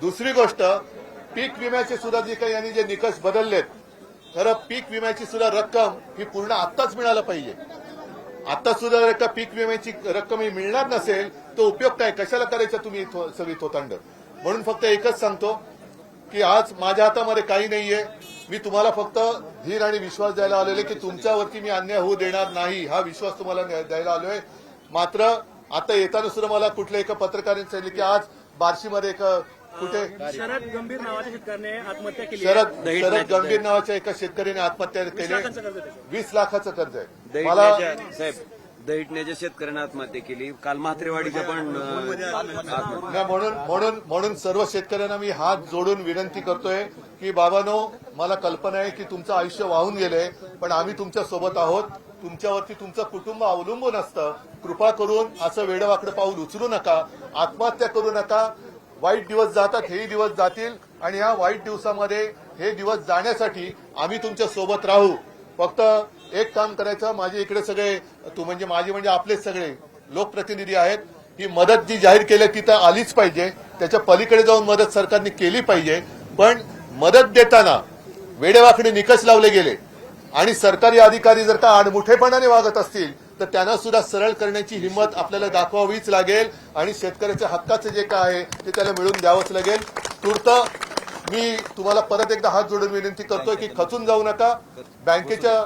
दुसरी गोष्ट पीक विम्याचे सुद्धा जे काही यांनी जे निकष बदललेत खरं पीक विम्याची सुद्धा रक्कम ही पूर्ण आत्ताच मिळायला पाहिजे. आता सुद्धा जर का पीक विम्याची रक्कम ही मिळणार नसेल तो उपयोग काय? कशाला करायचा तुम्ही सगळी थोतांड? म्हणून फक्त एकच सांगतो की आज माझ्या हातामध्ये काही नाहीये. मी तुम्हाला फक्त धीर आणि विश्वास द्यायला आलेले की तुमच्यावरती मी अन्याय होऊ देणार नाही. हा विश्वास तुम्हाला द्यायला आलोय. मात्र आता येताना सुद्धा मला कुठल्या एका पत्रकारांनी सांगितले की आज बार्शीमध्ये एक कुठे? शरद गंभीर नावाच्या शेतकऱ्याने आत्महत्या केली. शरद शरद गंभीर नावाच्या एका शेतकऱ्याने आत्महत्या केली. वीस लाखाचं कर्ज आहे. मला साहेब दैटण्याच्या शेतकऱ्यानं आत्महत्या केली काल म्हात्रेवाडीच्या पण म्हणून म्हणून म्हणून सर्व शेतकऱ्यांना मी हात जोडून विनंती करतोय की बाबानो मला कल्पना आहे की तुमचं आयुष्य वाहून गेलंय पण आम्ही तुमच्यासोबत आहोत. तुमच्यावरती तुमचं कुटुंब अवलंबून असतं. कृपा करून असं वेडवाकडं पाऊल उचलू नका. आत्महत्या करू नका. वाईट दिवस जातात हेही दिवस जातील. आणि या वाईट दिवसामध्ये हे दिवस जाण्यासाठी आम्ही तुमच्यासोबत राहू. फक्त एक काम करायचं माझे इकडे सगळे तू म्हणजे माझे म्हणजे आपलेच सगळे लोकप्रतिनिधी आहेत. ही मदत जी जाहीर केली ती तर आलीच पाहिजे. त्याच्या पलीकडे जाऊन मदत सरकारने केली पाहिजे. पण मदत देताना वेडेवाकडे निकष लावले गेले. आणि सरकारी अधिकारी जर का आडमुठेपणाने वागत असतील तर त्यांना सुद्धा सरळ करण्याची हिंमत आपल्याला दाखवावीच लागेल. आणि शेतकऱ्याच्या हक्काचं जे काय आहे ते त्याला मिळून द्यावंच लागेल. तूर्त मी तुम्हाला परत एकदा हात जोडून विनंती करतोय की खचून जाऊ नका. बँकेच्या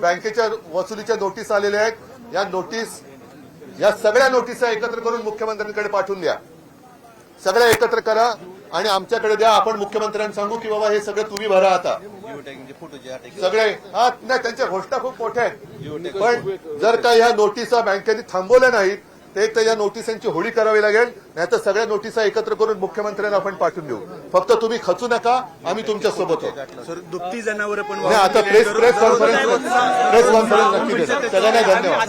बँकेच्या वसुलीच्या नोटीस आलेल्या आहेत. या नोटीस या सगळ्या नोटिसा एकत्र करून मुख्यमंत्र्यांकडे पाठवून द्या. सगळ्या एकत्र करा. आणि आमच्याकडे द्या आपण मुख्यमंत्र्यांना सांगू की बाबा हे सगळं तुम्ही भरा आता. सगळे हा नाही त्यांच्या घोषणा खूप मोठ्या आहेत. पण जर का या नोटिसा बँकेने थांबवल्या नाहीत तर एक तर या नोटिसांची होळी करावी लागेल नाहीतर सगळ्या नोटिसा एकत्र करून मुख्यमंत्र्यांना आपण पाठवून देऊ. फक्त तुम्ही खचू नका आम्ही तुमच्यासोबत आहोत. सर दुभती जनावर पण नाही आता press press conference press conference नक्की सगळ्यांना धन्यवाद.